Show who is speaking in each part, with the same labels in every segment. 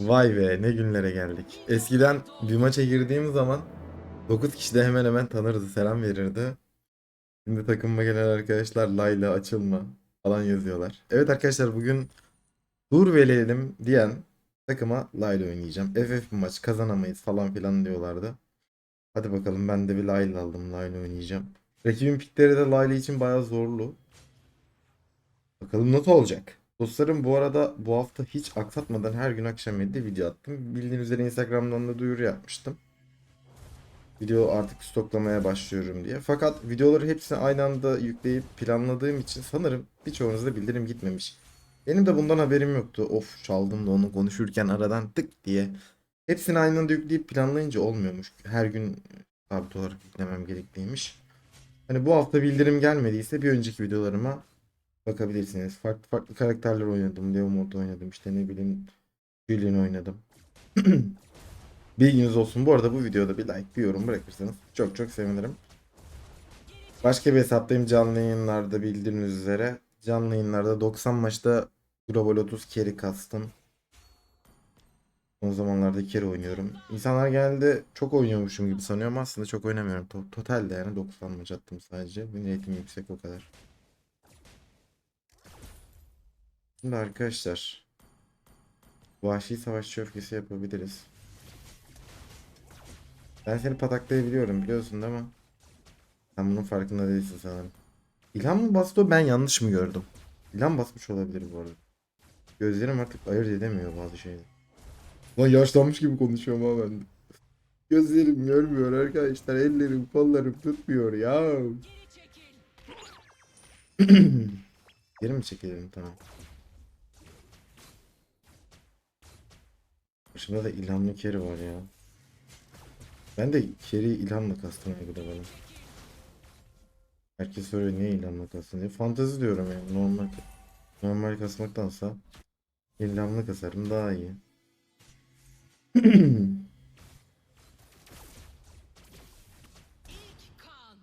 Speaker 1: Vay be ne günlere geldik. Eskiden bir maça girdiğim zaman 9 kişi de hemen hemen tanırdı, selam verirdi. Şimdi takımıma gelen arkadaşlar Layla açılma falan yazıyorlar. Evet arkadaşlar bugün dur velelim diyen takıma Layla oynayacağım. FF bir maç kazanamayız falan filan diyorlardı. Hadi bakalım ben de bir Layla aldım. Layla oynayacağım. Rakibin pikleri de Layla için bayağı zorlu. Bakalım nasıl olacak. Dostlarım bu arada bu hafta hiç aksatmadan her gün akşam 7'de video attım. Bildiğiniz üzere Instagram'dan da duyuru yapmıştım. Video artık stoklamaya başlıyorum diye. Fakat videoları hepsini aynı anda yükleyip planladığım için sanırım birçoğunuzda bildirim gitmemiş. Benim de bundan haberim yoktu. Of çaldım da onu konuşurken aradan tık diye. Hepsini aynı anda yükleyip planlayınca olmuyormuş. Her gün sabit olarak yüklemem gerekliymiş. Hani bu hafta bildirim gelmediyse bir önceki videolarıma bakabilirsiniz. Farklı farklı karakterler oynadım. Leo Mod oynadım. İşte ne bileyim Julian oynadım. Bilginiz olsun. Bu arada bu videoda bir like, bir yorum bırakırsanız çok çok sevinirim. Başka bir hesaptayım canlı yayınlarda bildiğiniz üzere. Canlı yayınlarda 90 maçta Global 30 carry kastım. Son zamanlarda carry oynuyorum. İnsanlar genelde çok oynuyormuşum gibi sanıyor ama aslında çok oynamıyorum. To- Totalde yani 90 maç attım sadece. Win rate'im yüksek o kadar. Şimdi arkadaşlar Vahşi savaşçı öfkesi yapabiliriz. Ben seni pataklayabiliyorum biliyorsun değil mi? Sen bunun farkında değilsin sanırım. İlham mı bastı o ben yanlış mı gördüm? İlham basmış olabilir bu arada. Gözlerim artık ayırt edemiyor bazı şeyleri. Lan yaşlanmış gibi konuşuyorum ha ben. Gözlerim görmüyor arkadaşlar. Ellerim kollarım tutmuyor ya.
Speaker 2: Geri
Speaker 1: mi çekelim tamam. Başımda da ilhamlı keri var ya. Ben de keri ilhamla kastım ya bana. Herkes soruyor niye ilhamla kastın diye. Fantezi diyorum yani normal normal kasmaktansa ilhamla kasarım daha iyi.
Speaker 2: Kan.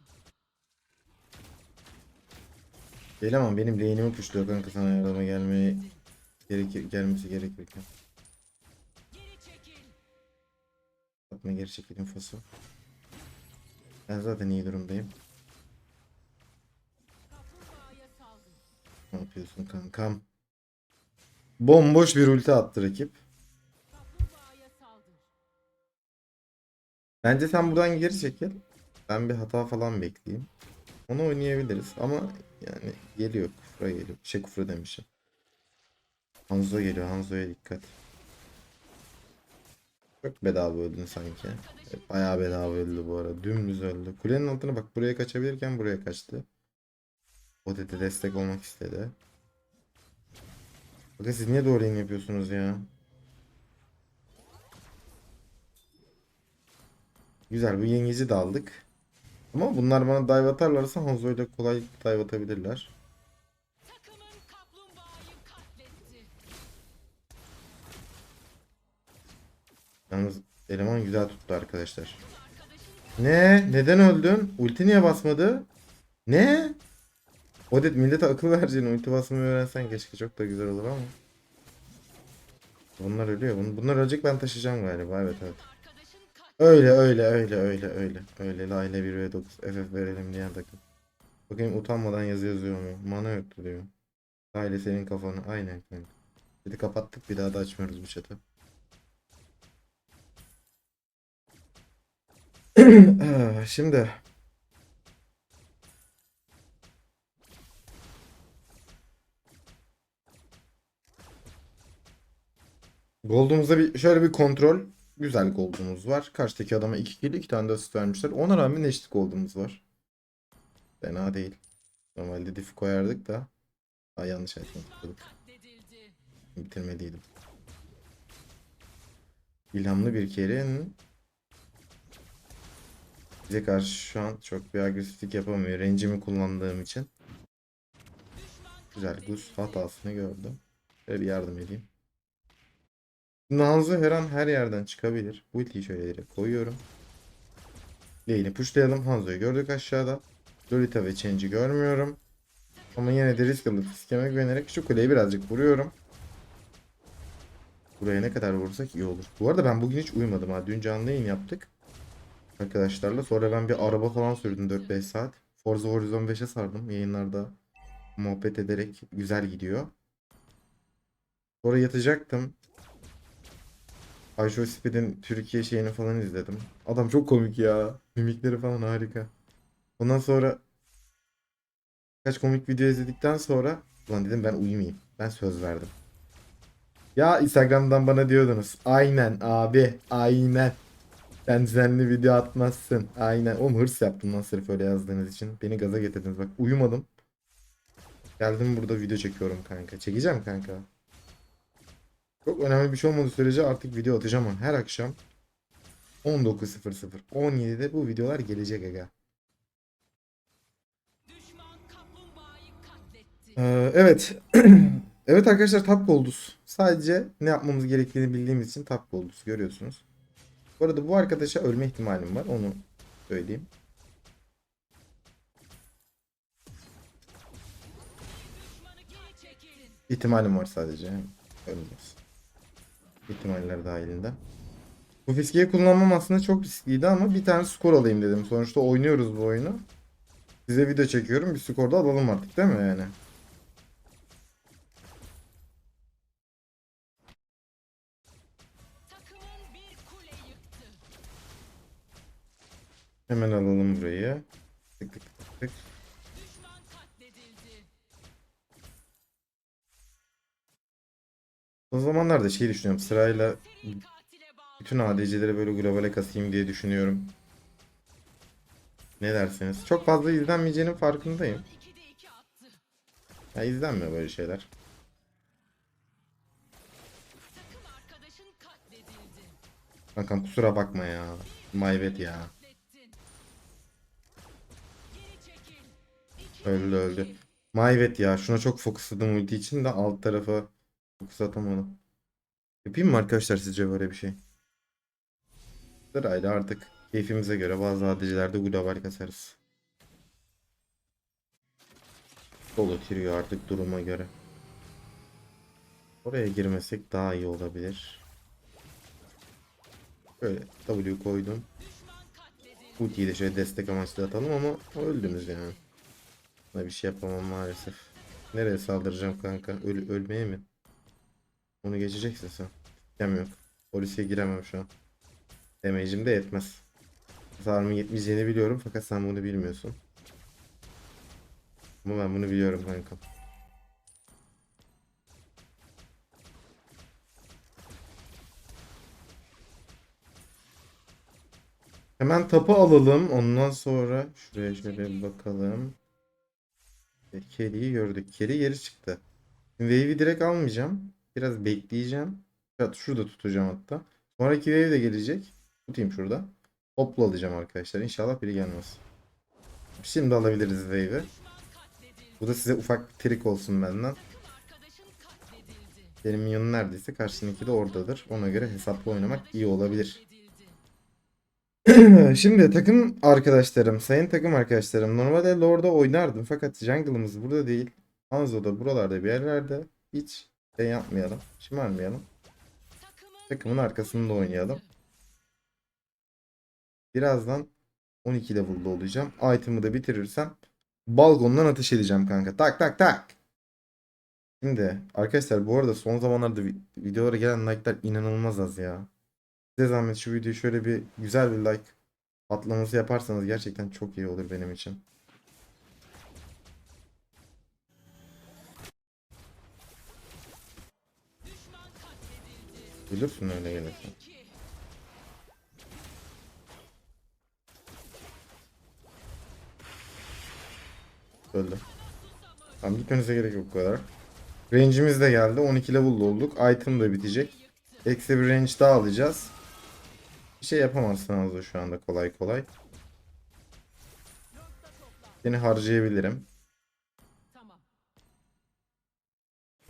Speaker 1: Eleman benim lane'imi puşluyor kanka sana yardıma gelmeye gerekir, gelmesi gerekirken. Atma geri çekildim Faso. Ben zaten iyi durumdayım. Ne yapıyorsun kankam? Bomboş bir ulti attı rakip. Bence sen buradan geri çekil. Ben bir hata falan bekleyeyim. Onu oynayabiliriz ama yani geliyor kufra geliyor. Şey kufra demişim. Hanzo geliyor. Hanzo'ya dikkat. Çok bedava öldün sanki. Bayağı bedava öldü bu arada. Dümdüz öldü. Kulenin altına bak buraya kaçabilirken buraya kaçtı. O dedi destek olmak istedi. Bakın siz niye doğru yapıyorsunuz ya? Güzel bu yengeci de aldık. Ama bunlar bana dive atarlarsa Hanzo ile kolay dive atabilirler. Yalnız eleman güzel tuttu arkadaşlar. Ne? Neden öldün? Ulti niye basmadı? Ne? Odet millete akıl vereceğini ulti basmayı öğrensen keşke çok da güzel olur ama. Bunlar ölüyor. Bun- Bunlar ölecek ben taşıyacağım galiba. Evet evet. Öyle öyle öyle öyle öyle. Öyle la ile 1 ve 9 FF verelim diyen takım. Bakayım utanmadan yazı yazıyor mu? Mana yoktu diyor. La senin kafanı. Aynen kanka. Dedi kapattık bir daha da açmıyoruz bu chat'i. Şimdi Gold'umuzda bir şöyle bir kontrol. Güzel gold'umuz var. Karşıdaki adama 2 kill 2 tane de asist vermişler. Ona rağmen eşit gold'umuz var. Fena değil. Normalde diff koyardık da. Aa, yanlış etmedik. Bitirmeliydim. İlhamlı bir kerin bize karşı şu an çok bir agresiflik yapamıyor. Range'imi kullandığım için. Güzel. Gus hatasını gördüm. Şöyle bir yardım edeyim. Nanzu her an her yerden çıkabilir. Ultiyi şöyle direkt koyuyorum. Lane'i pushlayalım. Hanzo'yu gördük aşağıda. Lolita ve Change'i görmüyorum. Ama yine de risk alıp skeme güvenerek şu kuleyi birazcık vuruyorum. Buraya ne kadar vurursak iyi olur. Bu arada ben bugün hiç uyumadım ha. Dün canlı yayın yaptık. Arkadaşlarla. Sonra ben bir araba falan sürdüm 4-5 saat. Forza Horizon 5'e sardım yayınlarda. Muhabbet ederek güzel gidiyor. Sonra yatacaktım. Ayşo Speed'in Türkiye şeyini falan izledim. Adam çok komik ya. Mimikleri falan harika. Ondan sonra kaç komik video izledikten sonra ulan dedim ben uyumayayım. Ben söz verdim. Ya Instagram'dan bana diyordunuz. Aynen abi. Aynen. Sen düzenli video atmazsın. Aynen. Oğlum hırs yaptım lan sırf öyle yazdığınız için. Beni gaza getirdiniz. Bak uyumadım. Geldim burada video çekiyorum kanka. Çekeceğim kanka. Çok önemli bir şey olmadığı sürece artık video atacağım ama her akşam 19.00 17'de bu videolar gelecek aga. Ee, evet. evet arkadaşlar Top Gold'uz. Sadece ne yapmamız gerektiğini bildiğimiz için Top Gold'uz. Görüyorsunuz. Bu arada bu arkadaşa ölme ihtimalim var. Onu söyleyeyim. İhtimalim var sadece. Ölmez. İhtimaller dahilinde. Bu fiskeyi kullanmam aslında çok riskliydi ama bir tane skor alayım dedim. Sonuçta oynuyoruz bu oyunu. Size video çekiyorum. Bir skor da alalım artık değil mi yani? Hemen alalım burayı. Tık tık tık tık. O zamanlarda şey düşünüyorum. Sırayla bütün ADC'leri böyle globale kasayım diye düşünüyorum. Ne dersiniz? Çok fazla izlenmeyeceğinin farkındayım.
Speaker 2: 2'de 2 attı.
Speaker 1: Ya izlenmiyor böyle şeyler. Kankam kusura bakma ya. My bad ya. Öldü öldü. bad ya. Şuna çok fokusladım ulti için de alt tarafa fokus atamadım. Yapayım mı arkadaşlar sizce böyle bir şey? Sırayla artık keyfimize göre bazı ADC'lerde global kasarız. Solo trio artık duruma göre. Oraya girmesek daha iyi olabilir. Böyle W koydum. Ultiyi de şöyle destek amaçlı atalım ama öldünüz yani. Buna bir şey yapamam maalesef. Nereye saldıracağım kanka? Öl ölmeye mi? Onu geçeceksin sen. Gem yok. Polisiye giremem şu an. Damage'im de yetmez. Hasarımın yetmeyeceğini biliyorum fakat sen bunu bilmiyorsun. Ama ben bunu biliyorum kanka. Hemen tapu alalım. Ondan sonra şuraya şöyle bir bakalım. E, Carry'i gördük. Carry geri çıktı. Wave'i direkt almayacağım. Biraz bekleyeceğim. Evet, şurada tutacağım hatta. Sonraki wave de gelecek. Tutayım şurada. Toplu alacağım arkadaşlar. İnşallah biri gelmez. Şimdi alabiliriz wave'i. Bu da size ufak bir trik olsun benden. Benim minyonum neredeyse karşındaki de oradadır. Ona göre hesaplı oynamak iyi olabilir. Şimdi takım arkadaşlarım, sayın takım arkadaşlarım. Normalde Lord'da oynardım fakat jungle'ımız burada değil. Hanzo da buralarda bir yerlerde. Hiç şey yapmayalım, şımarmayalım.
Speaker 2: Takımın
Speaker 1: arkasında oynayalım. Birazdan 12 level'da olacağım. Item'ı da bitirirsem balkondan ateş edeceğim kanka. Tak tak tak. Şimdi arkadaşlar bu arada son zamanlarda vi- videolara gelen like'lar inanılmaz az ya. Size zahmet şu videoyu şöyle bir güzel bir like patlaması yaparsanız gerçekten çok iyi olur benim için. Ölürsün öyle gelirsen. Öldü. Tamam gitmenize gerek yok bu kadar. Range'imiz de geldi. 12 level'da olduk. Item da bitecek. Eksi bir range daha alacağız. Bir şey yapamazsın Hanzo şu anda kolay kolay. Seni harcayabilirim.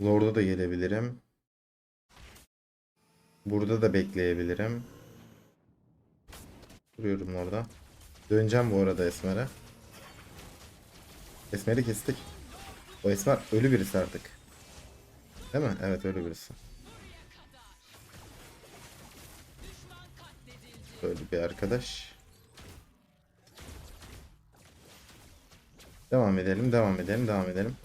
Speaker 1: Lord'a da gelebilirim. Burada da bekleyebilirim. Duruyorum orada. Döneceğim bu arada Esmer'e. Esmer'i kestik. O Esmer ölü birisi artık. Değil mi? Evet ölü birisi. Böyle bir arkadaş. Devam edelim, devam edelim, devam edelim.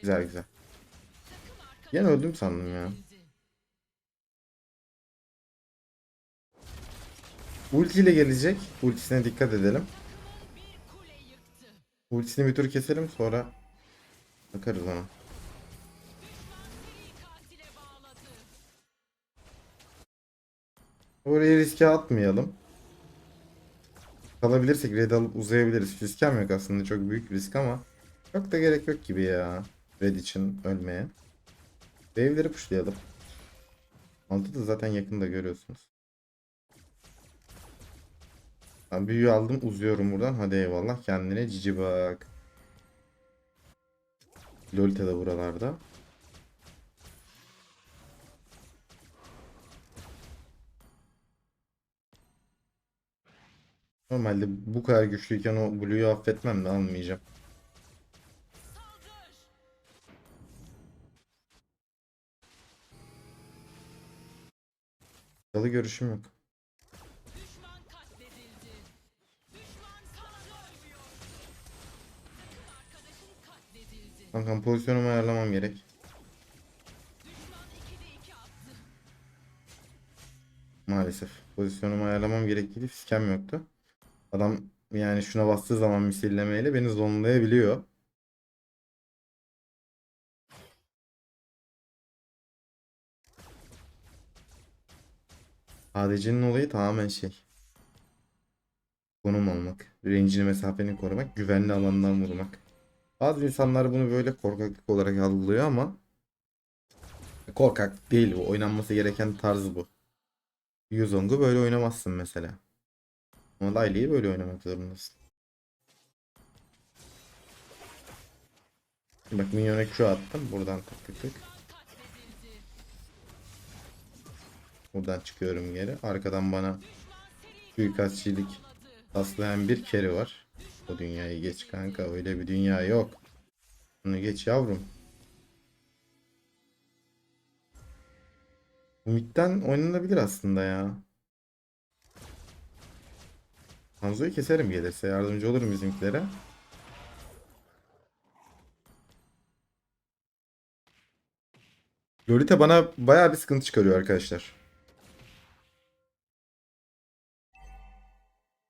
Speaker 1: Güzel güzel. Yine öldüm sandım ya. Ulti ile gelecek. Ultisine dikkat edelim. Ultisini bir tur keselim sonra bakarız ona. Oraya riske atmayalım. Kalabilirsek red alıp uzayabiliriz. Riskem yok aslında çok büyük risk ama çok da gerek yok gibi ya. Red için ölmeye. Wave'leri pushlayalım. Altı da zaten yakında görüyorsunuz. Ben büyüyü aldım uzuyorum buradan. Hadi eyvallah kendine cici bak. Lolita da buralarda. Normalde bu kadar güçlüyken o Blue'yu affetmem de almayacağım. Yalı görüşüm yok. Kankam pozisyonumu ayarlamam gerek.
Speaker 2: Düşman 2'de 2 attı.
Speaker 1: Maalesef. Pozisyonumu ayarlamam gerektiği fiskem yoktu. Adam yani şuna bastığı zaman misillemeyle beni zonlayabiliyor. ADC'nin olayı tamamen şey. Konum almak. Range'ini mesafeni korumak. Güvenli alandan vurmak. Bazı insanlar bunu böyle korkaklık olarak algılıyor ama korkak değil bu. Oynanması gereken tarz bu. Yuzong'u böyle oynamazsın mesela. Ama Layli'yi böyle oynamak zorundasın. Bak minyona Q attım. Buradan tık tık tık. Buradan çıkıyorum geri. Arkadan bana suikastçilik taslayan bir keri var. O dünyayı geç kanka. Öyle bir dünya yok. Bunu geç yavrum. Bu midden oynanabilir aslında ya. Hanzo'yu keserim gelirse. Yardımcı olurum bizimkilere. Lolita bana bayağı bir sıkıntı çıkarıyor arkadaşlar.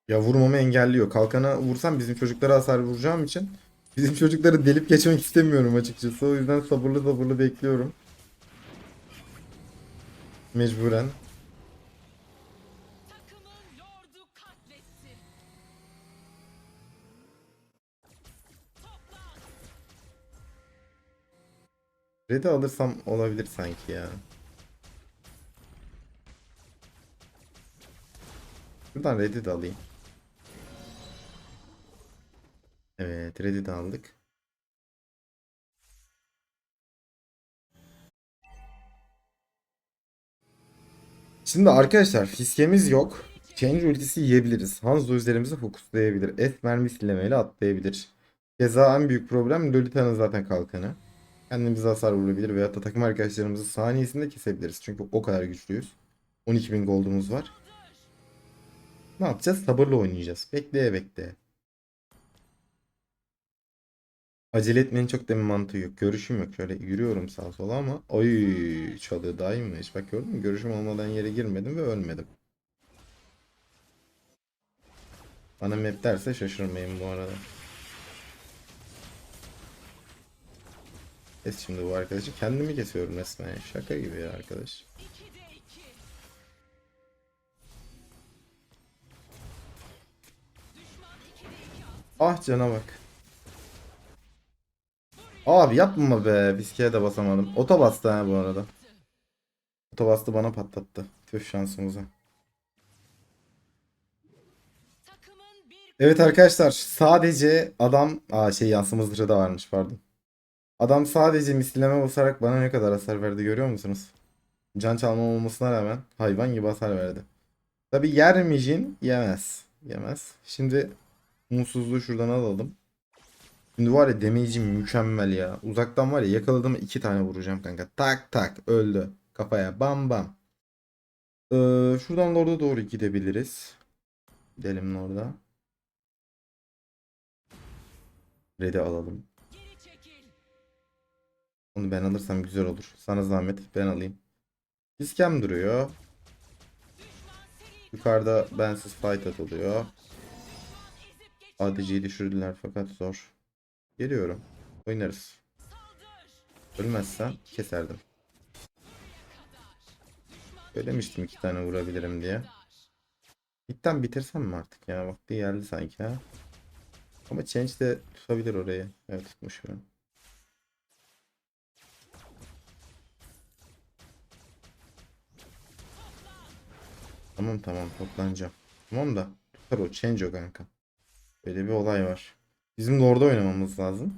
Speaker 1: Ya vurmamı engelliyor. Kalkana vursam bizim çocuklara hasar vuracağım için bizim çocukları delip geçmek istemiyorum açıkçası. O yüzden sabırlı sabırlı bekliyorum. Mecburen. Red'i alırsam olabilir sanki ya. Buradan Red'i de alayım. Evet Red'i de aldık. Şimdi arkadaşlar fiskemiz yok. Change ultisi yiyebiliriz. Hanzo üzerimize fokuslayabilir. Et mermi silemeyle atlayabilir. Keza en büyük problem Lolita'nın zaten kalkanı. Kendimize hasar vurabilir veyahut da takım arkadaşlarımızı saniyesinde kesebiliriz. Çünkü o kadar güçlüyüz. 12.000 gold'umuz var. Ne yapacağız? Sabırla oynayacağız. Bekleye bekleye. Acele etmenin çok da bir mantığı yok. Görüşüm yok. Şöyle yürüyorum sağa sola ama oy çalıyor daha iyiymiş. Bak gördün mü? Görüşüm olmadan yere girmedim ve ölmedim. Bana map derse şaşırmayın bu arada. Kes şimdi bu arkadaşı. Kendimi kesiyorum resmen. Şaka gibi ya arkadaş.
Speaker 2: 2'de 2. Düşman 2'de 2 attı.
Speaker 1: Ah cana bak. Abi yapma be. Viskiye de basamadım. Ota bastı ha bu arada. Ota bastı bana patlattı. Tüh şansımıza. Evet arkadaşlar sadece adam aa şey yansıma zırhı da varmış pardon. Adam sadece misleme basarak bana ne kadar hasar verdi görüyor musunuz? Can çalmam olmasına rağmen hayvan gibi hasar verdi. Tabi yer mi Jin? Yemez. Yemez. Şimdi mutsuzluğu şuradan alalım. Şimdi var ya damage'im mükemmel ya. Uzaktan var ya yakaladım iki tane vuracağım kanka. Tak tak öldü. Kafaya bam bam. Ee, şuradan Lord'a doğru gidebiliriz. Gidelim Lord'a. Red'i alalım. Onu ben alırsam güzel olur. Sana zahmet ben alayım. Fiskem duruyor. Yukarıda bensiz fight atılıyor. ADC'yi düşürdüler fakat zor. Geliyorum. Oynarız.
Speaker 2: Saldır.
Speaker 1: Ölmezsem keserdim. Söylemiştim iki tane vurabilirim diye. Bitten bitirsem mi artık ya? Vakti geldi sanki ha. Ama change de tutabilir orayı. Evet tutmuş şu Tamam tamam toplanacağım. Tamam da tutar o change o kanka. Böyle bir olay var. Bizim de orada oynamamız lazım.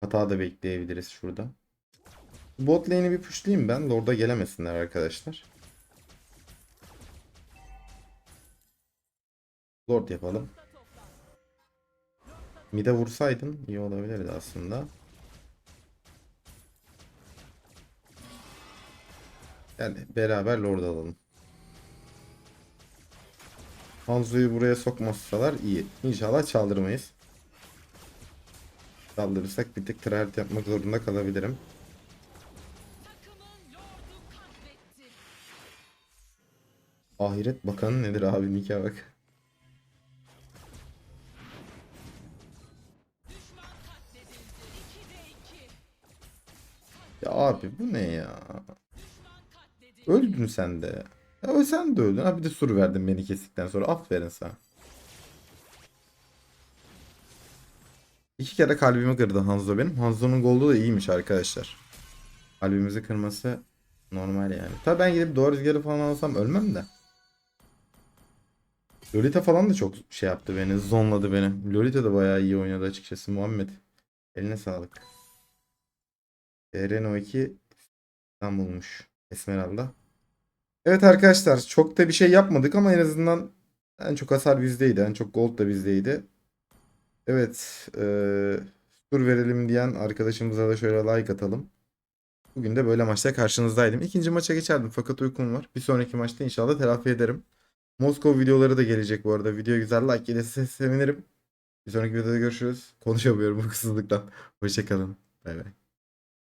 Speaker 1: Hata da bekleyebiliriz şurada. Bot lane'i bir pushlayayım ben. Lord'a gelemesinler arkadaşlar. Lord yapalım. Mid'e vursaydın iyi olabilirdi aslında. Yani beraber Lord alalım. Hanzo'yu buraya sokmazsalar iyi. İnşallah çaldırmayız. Çaldırırsak bir tık tryhard yapmak zorunda kalabilirim. Ahiret bakanı nedir abi Nike bak.
Speaker 2: Düşman katledildi. 2'de 2.
Speaker 1: Ya abi bu ne ya? Öldün sen de. Ya ö- sen de öldün. Ha bir de sur verdin beni kestikten sonra. Aferin sana. İki kere kalbimi kırdı Hanzo benim. Hanzo'nun goldu da iyiymiş arkadaşlar. Kalbimizi kırması normal yani. Tabi ben gidip doğru rüzgarı falan alsam ölmem de. Lolita falan da çok şey yaptı beni. Zonladı beni. Lolita da bayağı iyi oynadı açıkçası Muhammed. Eline sağlık. Eren 2 İstanbul'muş. Esmeralda. Evet arkadaşlar çok da bir şey yapmadık ama en azından en çok hasar bizdeydi. En çok gold da bizdeydi. Evet. eee tur verelim diyen arkadaşımıza da şöyle like atalım. Bugün de böyle maçta karşınızdaydım. İkinci maça geçerdim fakat uykum var. Bir sonraki maçta inşallah telafi ederim. Moskova videoları da gelecek bu arada. Video güzel like gelirse sevinirim. Bir sonraki videoda görüşürüz. Konuşamıyorum bu kısızlıktan. Hoşçakalın. Bay bay.